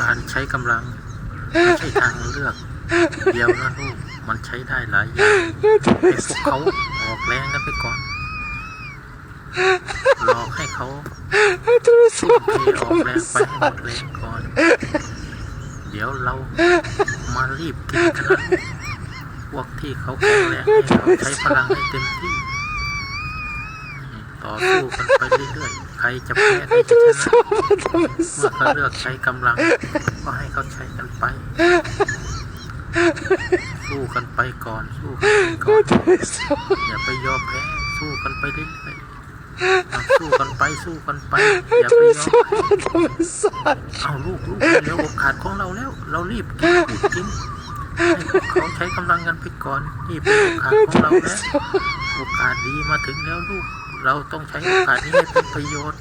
การใช้กำลังไม่ใช่ทางเลือก เดียวนะลูกมันใช้ได้หลายอย่างให้พวกเขาออกแรงกันไปก่อนหลอกให้เขาทุ่มเทออกแรงไปให้หมดแรงก่อน เดี๋ยวเรามารีบกินกันนะพวกที่เขาแข็งแรงให้เราใช้พลังให้เต็มที่ ต่อสู้กันไปเรื่อย ใครจะแพ้ใครจะชนะเมื่อเขาเลือกใช้กำลัง ก็ให้เขาใช้กันไป สู้กันไปก่อนสู้กันไปก่อนอย่าไปยอมแพ้สู้กันไปเรื่อยๆสู้กันไปสู้กันไปอย่าไปยอมแพ้เอาลูกลูกเร็วโอกาสของเราแล้ว เรารีบกินกินให้เขาใช้กำลังกันไปก่อนนี่เป็นโอกาสของเราแล้วโอกาสดีมาถึงแล้วลูก เราต้องใช้โอกาสนี้ให้เป็นประโยชน์